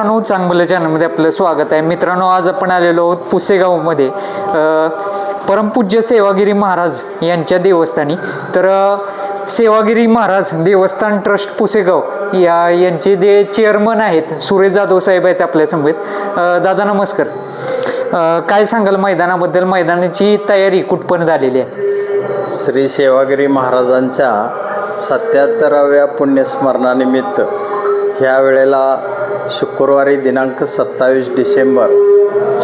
मित्रांनो चांगलं चॅनलमध्ये आपलं स्वागत आहे. मित्रांनो आज आपण आलेलो आहोत पुसेगावमध्ये. परमपूज्य सेवागिरी महाराज यांच्या देवस्थानी. तर सेवागिरी महाराज देवस्थान ट्रस्ट पुसेगाव या यांचे जे चेअरमन आहेत सुरेश जाधव साहेब आहेत आपल्या समवेत दादा नमस्कार. काय सांगाल मैदानाबद्दल? मैदानाची तयारी कुठपर्यंत आलेली आहे? श्री सेवागिरी महाराजांच्या सत्याहत्तराव्या पुण्यस्मरणानिमित्त ह्या वेळेला शुक्रवारी दिनांक सत्तावीस डिसेंबर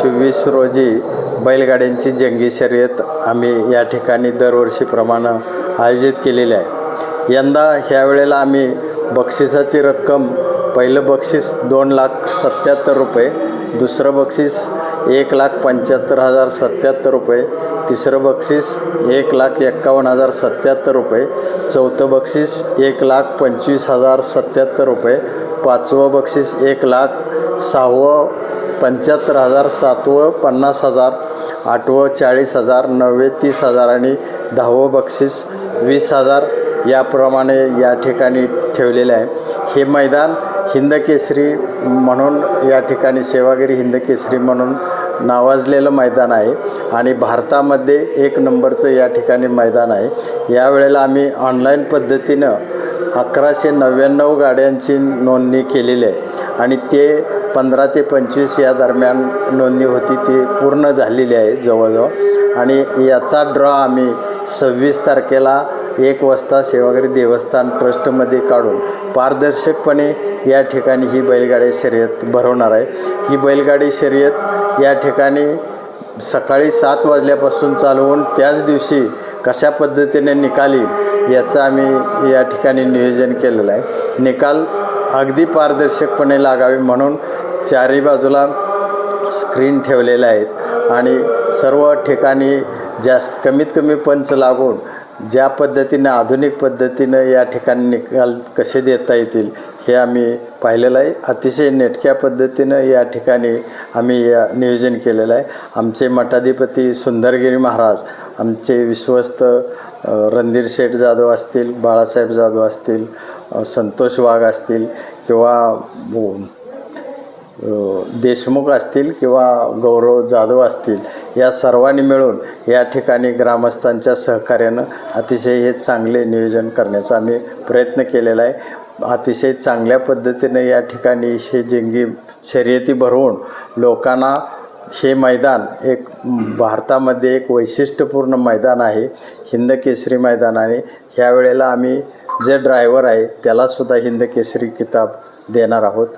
चोवीस रोजी बैलगाड्यांची जंगी शर्यत आम्ही या ठिकाणी दरवर्षीप्रमाणे आयोजित केलेली आहे. यंदा ह्या वेळेला आम्ही बक्षिसाची रक्कम पहिलं बक्षीस दोन लाख सत्याहत्तर रुपये दुसरं बक्षीस एक लाख पंच्याहत्तर हजार सत्याहत्तर रुपये तिसरं बक्षीस एक लाख एक्कावन्न हजार सत्याहत्तर रुपये चौथं बक्षीस एक लाख पंचवीस हजार सत्याहत्तर रुपये पाचवं बक्षीस एक लाख सहावं पंच्याहत्तर हजार सातवं पन्नास हजार आठवं चाळीस हजार नववे तीस हजार आणि दहावं बक्षीस वीस हजार याप्रमाणे या ठिकाणी ठेवलेले आहे. हे मैदान हिंदकेसरी म्हणून या ठिकाणी सेवागिरी हिंदकेसरी म्हणून नावाजलेलं मैदान आहे आणि भारतामध्ये एक नंबरचं या ठिकाणी मैदान आहे. यावेळेला आम्ही ऑनलाईन पद्धतीनं अकराशे नव्याण्णव गाड्यांची नोंदणी केलेली आहे. आणि ते पंधरा ते पंचवीस या दरम्यान नोंदणी होती ती पूर्ण झालेली आहे जवळजवळ. आणि याचा ड्रॉ आम्ही सव्वीस तारखेला एक वाजता सेवागिरी देवस्थान ट्रस्टमध्ये काढून पारदर्शकपणे या ठिकाणी ही बैलगाडी शर्यत भरवणार आहे. ही बैलगाडी शर्यत या ठिकाणी सकाळी सात वाजल्यापासून चालवून त्याच दिवशी कशा पद्धतीने निकाली याचं आम्ही या ठिकाणी नियोजन केलेलं आहे. निकाल अगदी पारदर्शकपणे लागावे म्हणून चारही बाजूला स्क्रीन ठेवलेल्या आहेत आणि सर्व ठिकाणी जास्त कमीत कमी पंच लागून ज्या पद्धतीनं आधुनिक पद्धतीनं या ठिकाणी निकाल कसे देता येतील हे आम्ही पाहिलेलं आहे. अतिशय नेटक्या पद्धतीनं या ठिकाणी आम्ही या नियोजन केलेलं आहे. आमचे मठाधिपती सुंदरगिरी महाराज आमचे विश्वस्त रणधीर शेठ जाधव असतील बाळासाहेब जाधव असतील संतोष वाघ असतील किंवा देशमुख असतील किंवा गौरव जाधव असतील या सर्वांनी मिळून या ठिकाणी ग्रामस्थांच्या सहकार्यानं अतिशय हे चांगले नियोजन करण्याचा आम्ही प्रयत्न केलेला आहे. अतिशय चांगल्या पद्धतीनं या ठिकाणी हे जंगी शर्यती भरवून लोकांना हे मैदान एक भारतामध्ये एक वैशिष्ट्यपूर्ण मैदान आहे. हिंद केसरी मैदान आहे ह्या वेळेला आम्ही जे ड्रायव्हर आहे त्यालासुद्धा हिंद केसरी किताब देणार आहोत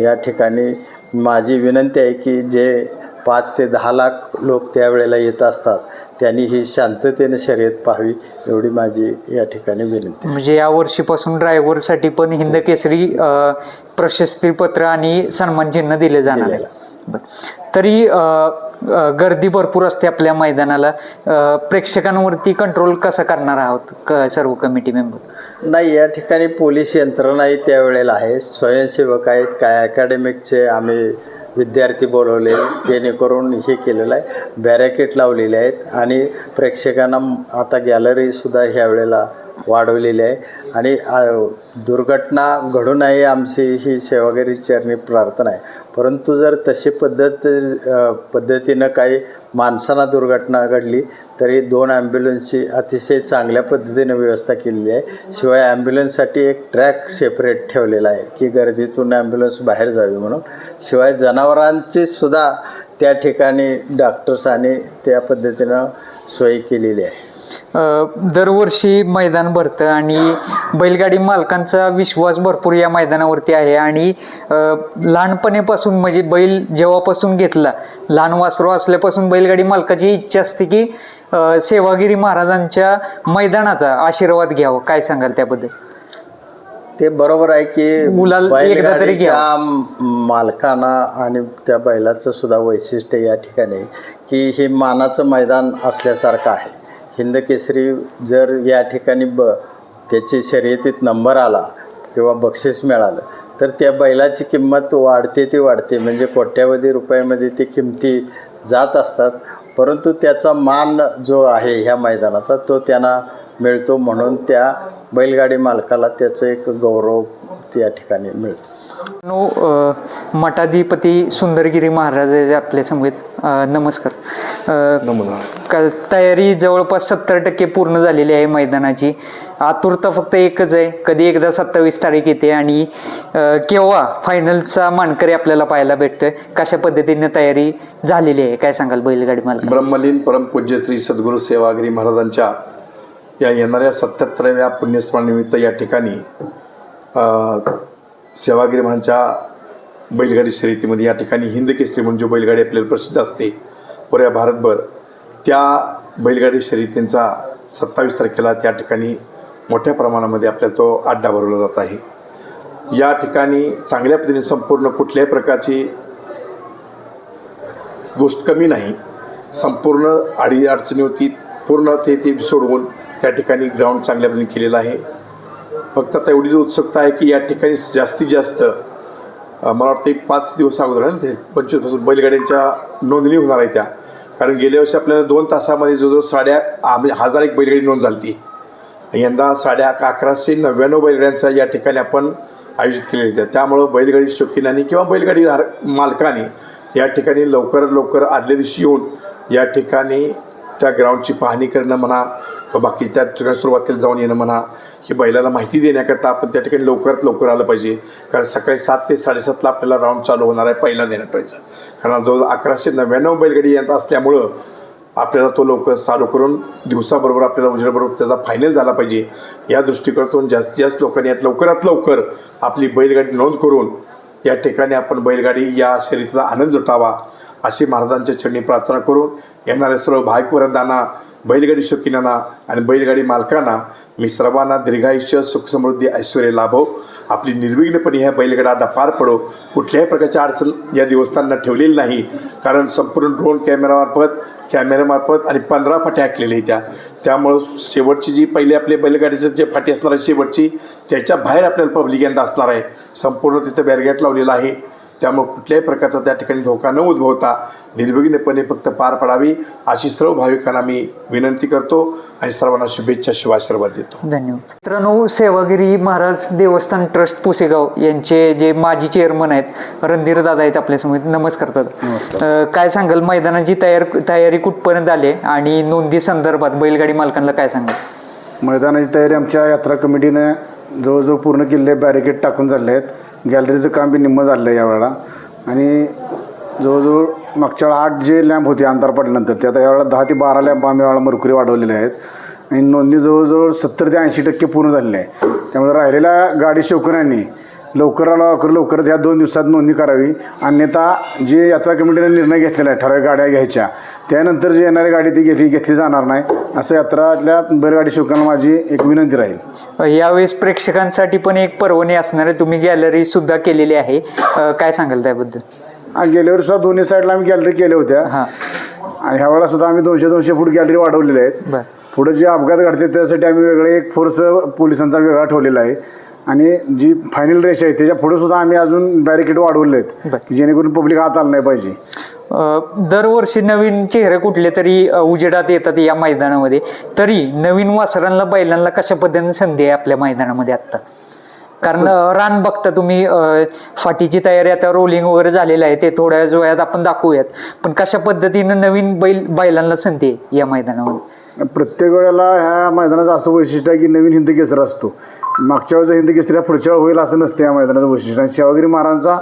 या ठिकाणी माझी विनंती आहे की जे पाच ते दहा लाख लोक त्यावेळेला येत असतात त्यांनी ही शांततेने शर्यत पाहावी एवढी माझी या ठिकाणी विनंती. म्हणजे या वर्षीपासून ड्रायव्हरसाठी पण हिंद केसरी प्रशस्तीपत्र आणि सन्मान चिन्ह दिले जाणार. तरी गर्दी भरपूर असते आपल्या मैदानाला. प्रेक्षकांवरती कंट्रोल कसा करणार आहोत क सर्व कमिटी मेंबर नाही या ठिकाणी पोलीस यंत्रणाही त्यावेळेला आहे. स्वयंसेवक आहेत काय अकॅडमिकचे आम्ही विद्यार्थी बोलवले जेणेकरून हे केलेलं आहे. बॅरॅकेट लावलेले आहेत आणि प्रेक्षकांना आता गॅलरीसुद्धा ह्या वेळेला वाढवलेली आहे. आणि दुर्घटना घडू नये आमची ही सेवागिरी चरणी प्रार्थना आहे. परंतु जर तशी पद्धत पद्धतीनं काही माणसांना दुर्घटना घडली तरी दोन ॲम्ब्युलन्सची अतिशय चांगल्या पद्धतीनं व्यवस्था केलेली आहे. शिवाय ॲम्ब्युलन्ससाठी एक ट्रॅक सेपरेट ठेवलेला आहे की गर्दीतून ॲम्ब्युलन्स बाहेर जावी म्हणून. शिवाय जनावरांची सुद्धा त्या ठिकाणी डॉक्टर्स आणि त्या पद्धतीनं सोय केलेली आहे. दरवर्षी मैदान भरतं आणि बैलगाडी मालकांचा विश्वास भरपूर या मैदानावरती आहे. आणि लहानपणीपासून म्हणजे बैल जेव्हापासून घेतला लहान वासरू असल्यापासून बैलगाडी मालकाची इच्छा असते की सेवागिरी महाराजांच्या मैदानाचा आशीर्वाद घ्यावा. काय सांगाल त्याबद्दल? ते बरोबर आहे की गुलाल एकदा तरी मालकांना आणि त्या बैलाचं सुद्धा वैशिष्ट्य या ठिकाणी की हे मानाचं मैदान असल्यासारखं आहे. हिंदकेसरी जर या ठिकाणी ब त्याची शर्यतीत नंबर आला किंवा बक्षीस मिळालं तर त्या बैलाची किंमत वाढते ती वाढते. म्हणजे कोट्यावधी रुपयामध्ये ती किमती जात असतात. परंतु त्याचा मान जो आहे ह्या मैदानाचा तो त्यांना मिळतो म्हणून त्या बैलगाडी मालकाला त्याचं एक गौरव त्या ठिकाणी मिळतो. मठाधिपती सुंदरगिरी महाराज आपल्या समवेत. नमस्कार. का तयारी जवळपास सत्तर टक्के पूर्ण झालेली आहे मैदानाची. आतुरता फक्त एकच आहे. कधी एकदा सत्तावीस तारीख येते आणि केव्हा फायनलचा मानकरी आपल्याला पाहायला भेटतोय? कशा पद्धतीने तयारी झालेली आहे? काय सांगाल बैलगाडी मला ब्रह्मलीन परमपूज्य श्री सद्गुरू सेवागिरी महाराजांच्या या येणाऱ्या सत्याहत्तराव्या पुण्यस्मरणानिमित्त या ठिकाणी सेवागिरी बैलगाडी शर्यतीमध्ये या ठिकाणी हिंद केसरी म्हणजे बैलगाडी आपल्याला प्रसिद्ध असते पुऱ्या भारतभर त्या बैलगाडी शर्यतींचा सत्तावीस तारखेला त्या ठिकाणी मोठ्या प्रमाणामध्ये आपल्याला तो अड्डा भरवला जात आहे. या ठिकाणी चांगल्या पद्धतीने संपूर्ण कुठल्याही प्रकारची गोष्ट कमी नाही. संपूर्ण अडी अडचणी होती पूर्ण ते ते सोडवून त्या ठिकाणी ग्राउंड चांगल्या पद्धतीने केलेलं आहे. फक्त आता एवढीच उत्सुकता आहे की या ठिकाणी जास्तीत जास्त मला वाटतं एक पाच दिवस अगोदर आहे ना ते पंचवीसपासून बैलगाड्यांच्या नोंदणी होणार आहे त्या. कारण गेल्या वर्षी आपल्याला दोन तासामध्ये जवळजवळ साड्या आम्ही म्हणजे हजार एक बैलगाडी नोंद झाली ती यंदा साड्या अकराशे नव्याण्णव बैलगाड्यांचा या ठिकाणी आपण आयोजित केलेली आहे. त्यामुळं बैलगाडी शौकीनांनी किंवा बैलगाडी धार मालकाने या ठिकाणी लवकर लवकर आदल्या दिवशी येऊन या ठिकाणी त्या ग्राउंडची पाहणी करणं म्हणा किंवा बाकी त्या ठिकाणी सुरुवातीला जाऊन येणं म्हणा ही बैलाला माहिती देण्याकरता आपण त्या ठिकाणी लवकरात लवकर आलं पाहिजे. कारण सकाळी सात ते साडेसातला आपल्याला राऊंड चालू होणार आहे पहिला देण्यात पाहिजे. कारण जवळ अकराशे नव्याण्णव बैलगाडी येत असल्यामुळं आपल्याला तो लवकर चालू करून दिवसाबरोबर आपल्याला उजेडाबरोबर त्याचा फायनल झाला पाहिजे. या दृष्टिकोनातून जास्तीत जास्त लोकांनी यात लवकरात लवकर आपली बैलगाडी नोंद करून या ठिकाणी आपण बैलगाडी या शर्यतीचा आनंद लुटावा. अशी महाराजांच्या चरणी प्रार्थना करून येणाऱ्या सर्व भाविकवृंदांना बैलगाडी शौकीनांना आणि बैलगाडी मालकांना मी सर्वांना दीर्घायुष्य सुखसमृद्धी ऐश्वर लाभो. आपली निर्विघ्नपणे ह्या बैलगाडा पार पडो. कुठल्याही प्रकारच्या अडचण या देवस्थानांना ठेवलेली नाही. कारण संपूर्ण ड्रोन कॅमेरामार्फत कॅमेऱ्यामार्फत आणि पंधरा फाट्या ऐकलेल्या आहेत त्या. त्यामुळं शेवटची जी पहिली आपली बैलगाडीचं जे फाटी असणार आहे शेवटची त्याच्या बाहेर आपल्याला पब्लिक यंदा असणार आहे. संपूर्ण तिथं बॅरगेट लावलेला आहे. त्यामुळे कुठल्याही प्रकारचा त्या ठिकाणी धोका न उद्भवता निर्विघ्नपणे फक्त पार पडावी अशी सर्व भाविकांना मी विनंती करतो आणि सर्वांना शुभेच्छा शिवाशीर्वाद देतो. धन्यवाद. मित्रांनो सेवागिरी महाराज देवस्थान ट्रस्ट पुसेगाव यांचे जे माजी चेअरमन आहेत रणधीर दादा आहेत आपल्यासमोर नमस्कार दादा. काय सांगाल? मैदानाची तयार तयारी कुठपर्यंत आली आहे? आणि नोंदी संदर्भात बैलगाडी मालकांना काय सांगाल? मैदानाची तयारी आमच्या यात्रा कमिटीने जवळजवळ पूर्ण किल्ले बॅरिकेड टाकून झाले आहेत. गॅलरीचं काम बी निम्मं झालं आहे यावेळेला आणि जवळजवळ मागच्या वेळा आठ जे लॅम्प होते अंतर पडल्यानंतर ते आता यावेळेला दहा ते बारा लॅम्प आम्ही यावेळेला मरकुरी वाढवलेले आहेत. आणि नोंदणी जवळजवळ सत्तर ते ऐंशी टक्के पूर्ण झालेली आहे. त्यामुळे राहिलेल्या गाडी शेवकऱ्यांनी लवकरात लवकर लवकर ह्या दोन दिवसात नोंदणी करावी. अन्यथा जे यात्रा कमिटीने निर्णय घेतलेला आहे ठराविक गाड्या घ्यायच्या त्यानंतर जी येणारी गाडी ती घेतली घेतली जाणार नाही. असं यात्रातल्या बैलगाडी शौकांना माझी एक विनंती राहील. यावेळेस प्रेक्षकांसाठी पण एक पर्वणी असणार आहे. तुम्ही गॅलरी सुद्धा केलेली आहे. काय सांगाल त्याबद्दल? गेल्या वर्षी सुद्धा दोन्ही साईडला आम्ही गॅलरी केल्या होत्या. हां. आणि ह्या वेळेला सुद्धा आम्ही दोनशे दोनशे फूट गॅलरी वाढवलेल्या आहेत. पुढे जे अपघात घडते त्यासाठी आम्ही वेगळे एक फोर्स पोलिसांचा वेगळा ठेवलेला आहे. आणि जी फायनल रेष आहे त्याच्या पुढे सुद्धा आम्ही अजून बॅरिकेड वाढवले आहेत. जेणेकरून पब्लिक हात आलं नाही पाहिजे. दरवर्षी नवीन चेहरे कुठले तरी उजेडात येतात या मैदानामध्ये. तरी नवीन वासरांना बैलांना कशा पद्धतीने संधी आहे आपल्या मैदानामध्ये आत्ता? कारण रान बघता तुम्ही फाटीची तयारी आता रोलिंग वगैरे झालेलं आहे ते थोड्याच वेळात आपण दाखवूयात. पण कशा पद्धतीनं नवीन बैल बैलांना संधी आहे या मैदानामध्ये? प्रत्येक वेळेला ह्या मैदानाचं असं वैशिष्ट्य आहे की नवीन हिंद केसर असतो. मागच्या वेळेस हिंद केसरी हा पुढच्या वेळ होईल असं नसतं या मैदानाचं वैशिष्ट्य. आणि सेवागिरी महाराजांचा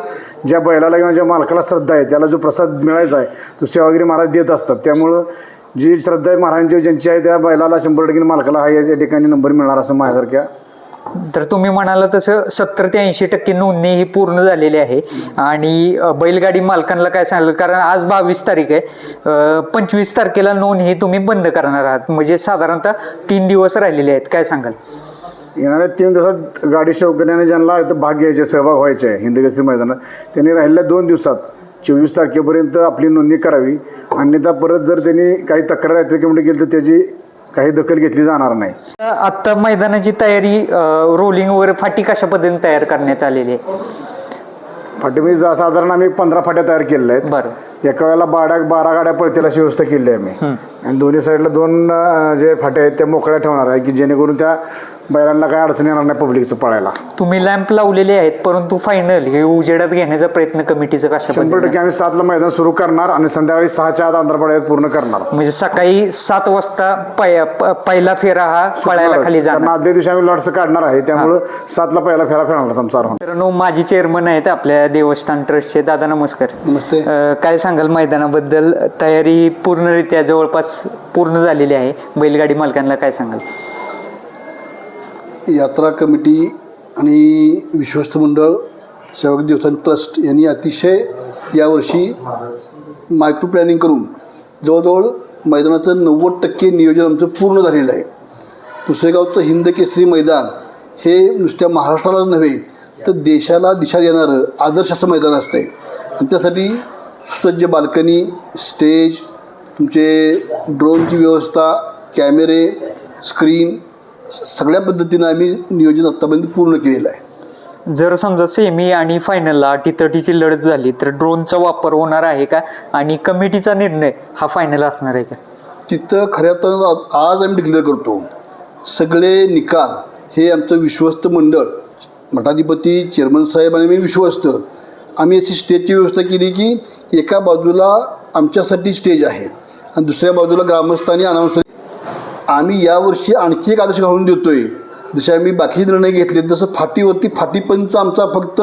ज्या बैलाला किंवा ज्या मालकाला श्रद्धा आहे त्याला जो प्रसाद मिळायचा आहे तो सेवागिरी महाराज देत असतात. त्यामुळं जी श्रद्धा आहे महाराजांची ज्यांची आहे त्या बैलाला शंभर टक्के मालकाला हा या ठिकाणी नंबर मिळणार असं माझ्यासारख्या तर तुम्ही म्हणाला तसं सत्तर ते ऐंशी टक्के नोंदणी ही पूर्ण झालेली आहे. आणि बैलगाडी मालकांना काय सांगाल? कारण आज बावीस तारीख आहे. पंचवीस तारखेला नोंद ही तुम्ही बंद करणार आहात. म्हणजे साधारणतः तीन दिवस राहिलेले आहेत. काय सांगाल? येणाऱ्या तीन दिवसात गाडी शौकण्याने ज्यांना इथं भाग घ्यायचे सहभाग व्हायचे आहे हिंदकेसरी मैदानात त्यांनी राहिलेल्या दोन दिवसात. चोवीस तारखेपर्यंत आपली नोंदणी करावी. अन्यथा परत जर त्यांनी काही तक्रार केली तर त्याची काही दखल घेतली जाणार नाही. आता मैदानाची तयारी रोलिंग वगैरे फाटी कशा पद्धतीने तयार करण्यात आलेली आहे? फाटी म्हणजे साधारण आम्ही पंधरा फाट्या तयार केलेल्या आहेत. बरं. एका वेळेला बारा बारा गाड्या पळतील अशी व्यवस्था केली आहे आम्ही. आणि दोन्ही साईडला दोन जे फाट्या आहेत त्या मोकळ्या ठेवणार आहे की जेणेकरून त्या बैलांना काय अडचण येणार नाही पब्लिकचं पळायला. तुम्ही लॅम्प लावलेले आहेत परंतु फायनल हे उजेडात घेण्याचा प्रयत्न कमिटीचं कशा शंभर पद्धतीने टक्के आम्ही सातला मैदान सुरू करणार आणि संध्याकाळी सहाच्या आत आंध्रपड्यात पूर्ण करणार. म्हणजे सकाळी सात वाजता पाय- प- पहिला फेरा हा पळायला खाली कारण जाणार. आदल्या दिवशी आम्ही लॉट्स काढणार आहे त्यामुळं सातला पहिला फेरा खेळणार आमचा मित्रांनो माजी चेअरमन आहेत आपल्या देवस्थान ट्रस्टचे दादा नमस्कार. नमस्ते. अ, काय सांगाल मैदानाबद्दल? तयारी पूर्णरित्या जवळपास पूर्ण झालेली आहे. बैलगाडी मालकांना काय सांगाल? यात्रा कमिटी आणि विश्वस्त मंडळ सेवक देवस्थान ट्रस्ट यांनी अतिशय यावर्षी मायक्रो प्लॅनिंग करून जवळजवळ मैदानाचं नव्वद टक्के नियोजन आमचं पूर्ण झालेलं आहे. पुसेगावचं हिंद केसरी मैदान हे नुसत्या महाराष्ट्रालाच नव्हे तर देशाला दिशा देणारं आदर्श असं मैदान असतं आणि त्यासाठी सुसज्ज बाल्कनी स्टेज तुमचे ड्रोनची व्यवस्था कॅमेरे स्क्रीन सगळ्या पद्धतीनं आम्ही नियोजन आत्तापर्यंत पूर्ण केलेलं आहे. जर समजा सेमी आणि फायनलला टीतटीची लढत झाली तर ड्रोनचा वापर होणार आहे का? आणि कमिटीचा निर्णय हा फायनल असणार आहे का? तिथं खऱ्या तर आज आम्ही डिक्लेअर करतो सगळे निकाल हे आमचं विश्वस्त मंडळ मठाधिपती चेअरमन साहेब आणि मी विश्वस्त. आम्ही अशी स्टेजची व्यवस्था केली की एका बाजूला आमच्यासाठी स्टेज आहे आणि दुसऱ्या बाजूला ग्रामस्थ आणि अनाऊन्सर आम्ही यावर्षी आणखी एक आदेश घालून देतोय. जसे आम्ही बाकी निर्णय घेतले जसं फाटीवरती फाटीपंच आमचा फक्त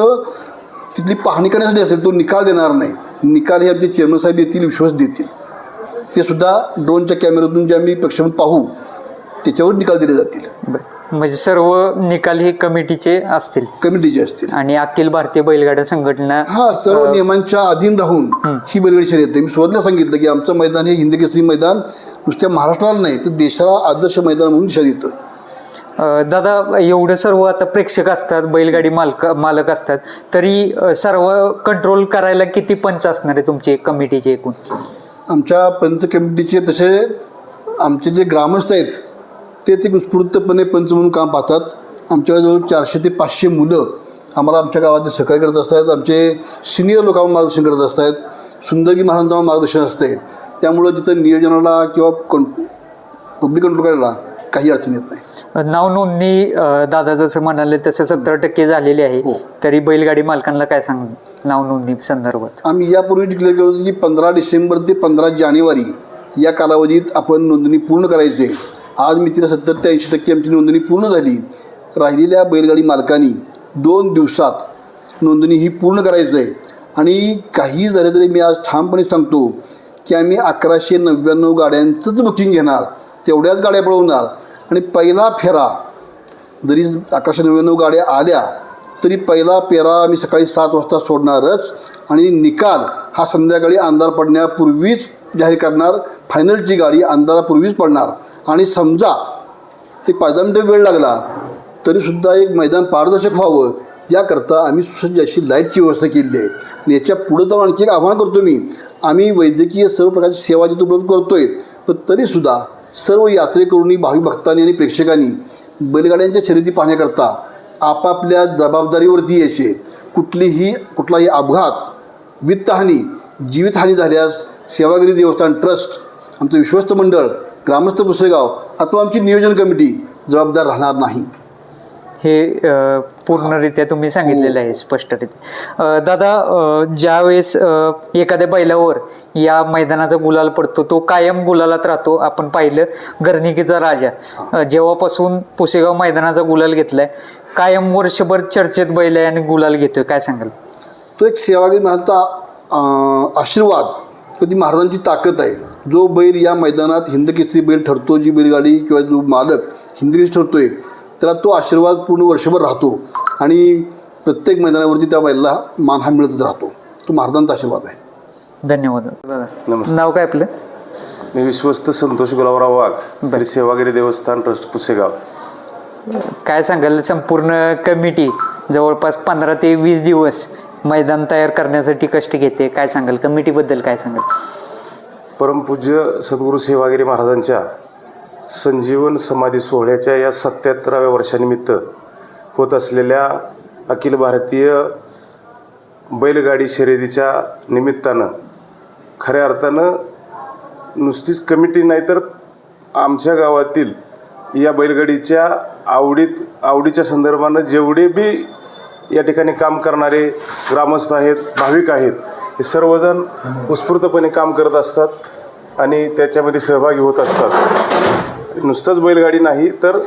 तिथली पाहणी करण्यासाठी असेल तो निकाल देणार नाही. निकाल हे आमचे चेअरमन साहेब देतील विश्वास देतील. ते सुद्धा ड्रोनच्या कॅमेऱ्यातून जे आम्ही प्रक्षेपण पाहू त्याच्यावर निकाल दिले जातील. म्हणजे सर्व निकाल हे कमिटीचे असतील? कमिटीचे असतील. आणि अखिल भारतीय बैलगाडा संघटना हा सर्व नियमांच्या अधीन राहून ही बैलगाडी शर्यत आहे. मी सुरुवातीला सांगितलं की आमचं मैदान हे हिंद केसरी मैदान नुसत्या महाराष्ट्राला नाही तर देशाला आदर्श मैदान म्हणून दिशा देतं. दादा एवढं सर्व आता प्रेक्षक असतात बैलगाडी मालक मालक असतात तरी सर्व कंट्रोल करायला किती पंच असणार आहे तुमचे कमिटीचे एकूण? आमच्या पंच कमिटीचे तसे आमचे जे ग्रामस्थ आहेत ते ते उत्स्फूर्तपणे पंच म्हणून काम पाहतात. आमच्याकडे जवळ चारशे ते पाचशे मुलं आम्हाला आमच्या गावात सहकार्य करत असतात. आमचे सिनियर लोक आम्हाला मार्गदर्शन करत असतात. सुंदरगी महाराजांचं आम्हाला मार्गदर्शन असते त्यामुळं तिथं नियोजनाला किंवा कं पब्लिक कंट्रोल करायला काही अडचण येत नाही. नाव नोंदणी अ, दादा जसं म्हणाले तसं सत्तर टक्के झालेली आहे. हो. तरी बैलगाडी मालकांना काय सांग नाव नोंदणी संदर्भात? आम्ही यापूर्वी डिक्लेअर केलं होतं की पंधरा डिसेंबर ते पंधरा जानेवारी या कालावधीत आपण नोंदणी पूर्ण करायचे. आज मी तिला सत्तर ते ऐंशी टक्के आमची नोंदणी पूर्ण झाली. राहिलेल्या बैलगाडी मालकांनी दोन दिवसात नोंदणी ही पूर्ण करायचं आहे आणि काही झालं तरी मी आज ठामपणे सांगतो की आम्ही अकराशे नव्याण्णव गाड्यांचंच बुकिंग घेणार. तेवढ्याच गाड्या पळवणार. आणि पहिला फेरा जरी अकराशे नव्याण्णव गाड्या आल्या तरी पहिला फेरा आम्ही सकाळी सात वाजता सोडणारच. आणि निकाल हा संध्याकाळी अंधार पडण्यापूर्वीच जाहीर करणार. फायनलची गाडी अंधारापूर्वीच पडणार. आणि समजा एक पाच दहा मिनटं वेळ लागला तरीसुद्धा एक मैदान पारदर्शक व्हावं. याकरता आम्ही सुसज्ज अशी लाईटची व्यवस्था केली आहे. आणि याच्या पुढं जाऊन आणखी एक आव्हान करतो मी. आम्ही वैद्यकीय सर्व प्रकारची सेवा जिथे उपलब्ध करतो आहे पण तरीसुद्धा सर्व यात्रेकरूंनी भावी भक्तांनी आणि प्रेक्षकांनी बैलगाड्यांच्या शर्यती पाहण्याकरता आपापल्या जबाबदारीवरती यायचे. कुठलीही कुठलाही अपघात वित्तहानी जीवितहानी झाल्यास सेवागिरी देवस्थान ट्रस्ट आमचं विश्वस्त मंडळ ग्रामस्थ पुसेगाव अथवा आमची नियोजन कमिटी जबाबदार राहणार नाही. हे पूर्णरित्या तुम्ही सांगितलेलं आहे स्पष्टरित्या. दादा ज्यावेळेस एखाद्या बैलावर या मैदानाचा गुलाल पडतो तो कायम गुलालात राहतो. आपण पाहिलं गर्निकीचा राजा. जेव्हापासून पुसेगाव मैदानाचा गुलाल घेतलाय कायम वर्षभर चर्चेत बैल आहे आणि गुलाल घेतोय. काय सांगाल? तो एक सेवागी महाराजचा आशीर्वाद कधी ती महाराजांची ताकद आहे. जो बैल या मैदानात हिंदकेसरी बैल ठरतो जी बैलगाडी किंवा जो मालक हिंदकेसरी ठरतोय त्याला तो आशीर्वाद पूर्ण वर्षभर राहतो. आणि प्रत्येक मैदानावरती त्या बैलाला मान हा मिळतच राहतो. तो महाराजांचा आशीर्वाद आहे. धन्यवाद. दादा नमस्कार. नाव काय आपलं? मी विश्वस्त संतोष गुलाबराव वाघ श्री सेवागिरी देवस्थान ट्रस्ट पुसेगाव. काय सांगाल संपूर्ण कमिटी जवळपास पंधरा ते वीस दिवस मैदान तयार करण्यासाठी कष्ट घेते. काय सांगाल कमिटीबद्दल काय सांगाल? परमपूज्य सद्गुरू सेवागिरी महाराजांच्या संजीवन समाधी सोहळ्याच्या या सत्याहत्तराव्या वर्षानिमित्त होत असलेल्या अखिल भारतीय बैलगाडी शर्यतीच्या निमित्तानं खऱ्या अर्थानं नुसतीच कमिटी नाही तर आमच्या गावातील या बैलगाडीच्या आवडीत आवडीच्या संदर्भानं जेवढे बी या ठिकाणी काम करणारे ग्रामस्थ आहेत भाविक आहेत हे सर्वजण उत्स्फूर्तपणे काम करत असतात आणि त्याच्यामध्ये सहभागी होत असतात. नुसतंच बैलगाडी नाही तर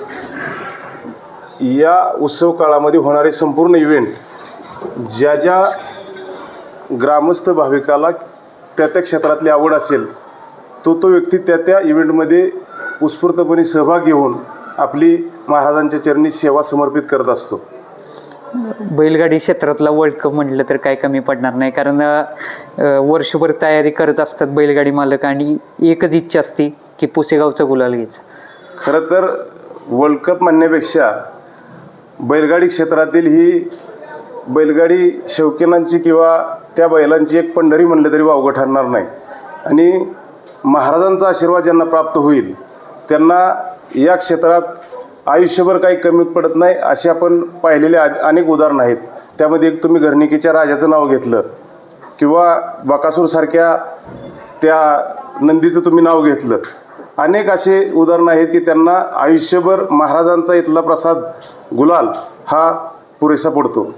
या उत्सव काळामध्ये होणारे संपूर्ण इव्हेंट ज्या ज्या ग्रामस्थ भाविकाला त्या त्या क्षेत्रातली आवड असेल तो तो व्यक्ती त्या त्या इव्हेंटमध्ये उत्स्फूर्तपणे सहभाग घेऊन आपली महाराजांच्या चरणी सेवा समर्पित करत असतो. बैलगाडी क्षेत्रातला वर्ल्ड कप म्हटलं तर काय कमी पडणार नाही. कारण वर्षभर तयारी करत असतात बैलगाडी मालक आणि एकच इच्छा असते की पुसेगावचा गुलाल घ्यायचं. खरं तर वर्ल्ड कप म्हणण्यापेक्षा बैलगाडी क्षेत्रातील ही बैलगाडी शौकीनांची किंवा त्या बैलांची एक पंढरी म्हणलं तरी वावगं ठरणार नाही. आणि महाराजांचा आशीर्वाद ज्यांना प्राप्त होईल त्यांना या क्षेत्रात आयुष्यभर काही कमी पडत नाही असे आपण पाहिलेले अनेक उदाहरणं आहेत. त्यामध्ये एक तुम्ही घरणिकीच्या राजाचं नाव घेतलं किंवा बकासूरसारख्या त्या नंदीचं तुम्ही नाव घेतलं. अनेक असे उदाहरणं आहेत की त्यांना आयुष्यभर महाराजांचा इथला प्रसाद गुलाल हा पुरेसा पडतो.